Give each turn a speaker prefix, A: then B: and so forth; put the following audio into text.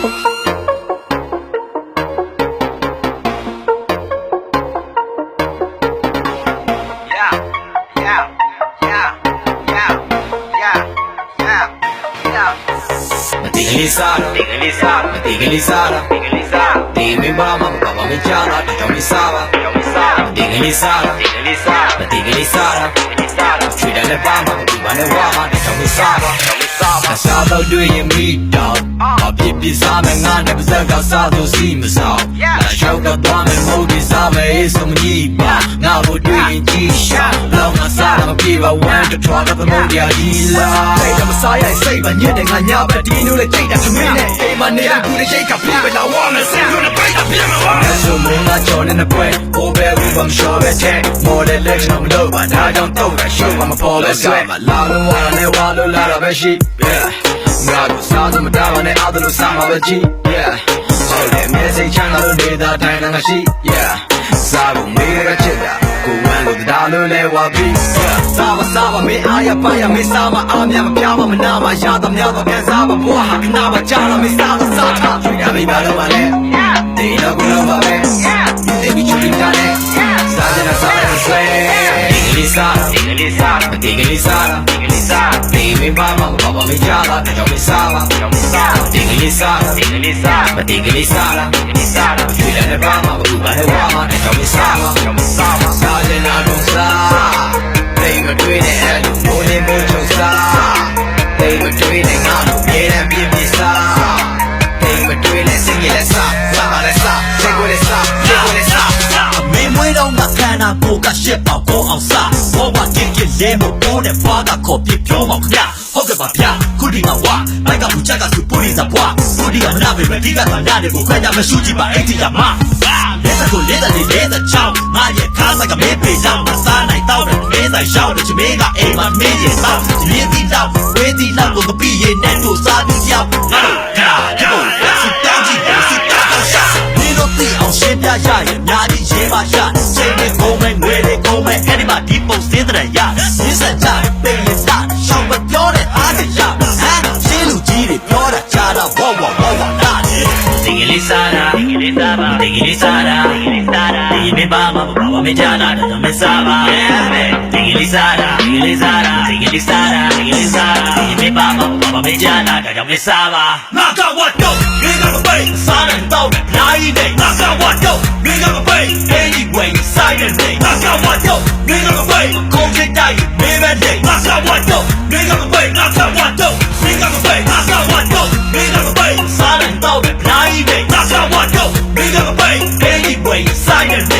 A: Yeah, yeah, yeah, yeah, yeah, yeah, yeah. မတိကလေးစားတော့ Take a listen, မတိကလေးစားတော့ take a listen, ဒီမင်းပါမ အစားတော့တွေ့ရင်မိတော့အပြစ်ပြစားမယ်ငါနဲ့ပါဇက်ကစားသူစီမဆောင်အ ရှောက်တော့သွားမယ်မဟုတ်ဒီစားမယ်စမကြီးပါငါတို့တွေ့ရင်ကြည့်ရှာလောက်မစားမပြေပါဝမ်းတထွားတော့သမုတ်ရာကြီးလားစိတ်ကမစားရစိတ်ပါညစ်တယ်ငါညာဘက်ဒီနုလေးကြိတ်တာခမင်းနဲ့အိမ်မနေဘူးလေရှိတ်ကပြပဲလာဝါမယ်စင်လို့ပိုက်တာပြမှာပါ So moon la join in the break Over we I'm sure that check More than legs no low but I don't know that show I'm a pole that's right My la lo wa ne wa lo la da be shi Yeah ငါတို့စားသမတားမနဲ့အားလို့စားမှာပဲကြည့် Yeah ဟုတ်တယ်မျက်စိချမ်းသာလို့နေတာတိုင်းငါရှိ Yeah စားဖို့မေးရချစ်တာကိုဝမ်းလို့တားလို့လဲဝါပြီး Yeah စားမစားပါမင်းအားရပါရမင်းစားမအားမြမပြားမမနာမရသမျှတော့ပြန်စားပါဘွားဟာကနာမကြတော့မင်းစားတော့စားထားရပြီပါတော့ပါလေဒီတော့ကိုတော့ပါပဲ လေးစား Take a listen, ဒီကလေးစား take a listen, ဒီမင်းပါမဘာဘာမကြတာတောင်းလေးစားပါ take a listen, ဒီကလေးစား take a listen, မဒီကလေးစားလား take a listen, ကျွေးတယ်ပါမဘာဘာလဲဝါမတောင်းလေးစားပါ take a listen. စားကြတာတော့စားဒီမတွေ့တဲ့အဲ့လို ကင်းကင်းလဲမပေါ်တဲ့ဘာကခေါ်ပြပြောမောင်ခင်ဗျဟုတ်ကဲ့ပါဗျာခုဒီမှာဝါဘိုက်ကဘူးချက်ကသူပူရီစားဘွားခုဒီကမနာပဲပဲဒီကမှနာတယ်ကိုခွဲကြမရှူကြည့်ပါအဲ့ဒီကမှလက်စကိုလက်တယ်လက်တဲ့ချောင်းငါရဲ့ခါဆိုင်ကမေးပေကြောင်းမစားနိုင်တော့တယ်မေးဆိုင်ရှောင်းတယ်ချမေးကအိမ်မှာမေးရင်တော့ဒီလေးတီတော့ဝေးတီတော့ကိုကပြည့်ရင်နဲ့တို့စားပြီးကြောက်
B: ငါတို့ကဒါဒီ
A: ကို
B: စစ်တောင်းကြည့်စ
A: စ်
B: တောင်းရှာဒ
A: ီလိုတီအောင်ရှင်းပြရရင်များကြီးရေးပါရှာချိန်နဲ့ကုန်မဲ့ငွေတွေကုန်မဲ့အဲ့ဒ
B: ီမှာဒီပုံစ င်းတဲ့ရရ
A: င်းစက်ကြပေးရစားရှောင်းမပြောတဲ့အားတွေရဟမ်ရှင်းလူကြီးတွေပြောတာကြားတော့ဝေါဝေါဝေါဝေါနား
B: တယ်ဒီကလေးစားတာ Take a listen, ဒီကလေးစားတာ take a listen, ဒီမင်းပါမဘာဘာမကြတာတော့မစားပါဒီကလေးစားတာဒီကလေးစားတာဒီကလေးစားတာဒီကလေးစားတာဒီမင်းပါမဘာဘာမကြတာတော့မစားပါင
A: ါကဝတ်တော့ မင်းကမပိတ်စားတဲ့တော့နိုင်တဲ့ငါကဝတ်တော့မင်းကမပိတ် anyway စားတဲ့နေငါကဝတ်တော့မင်းကမပိတ်ကုန်ချစ်တိုင်းမင်းပဲနေငါကဝတ်တော့မင်းကမပိတ်ငါကဝတ်တော့မင်းကမပိတ်ငါကဝတ်တော့မင်းကမပိတ်စားတဲ့တော့နိုင်တဲ့ငါကဝတ်တော့မင်းကမပိတ် anyway စားတဲ့နေ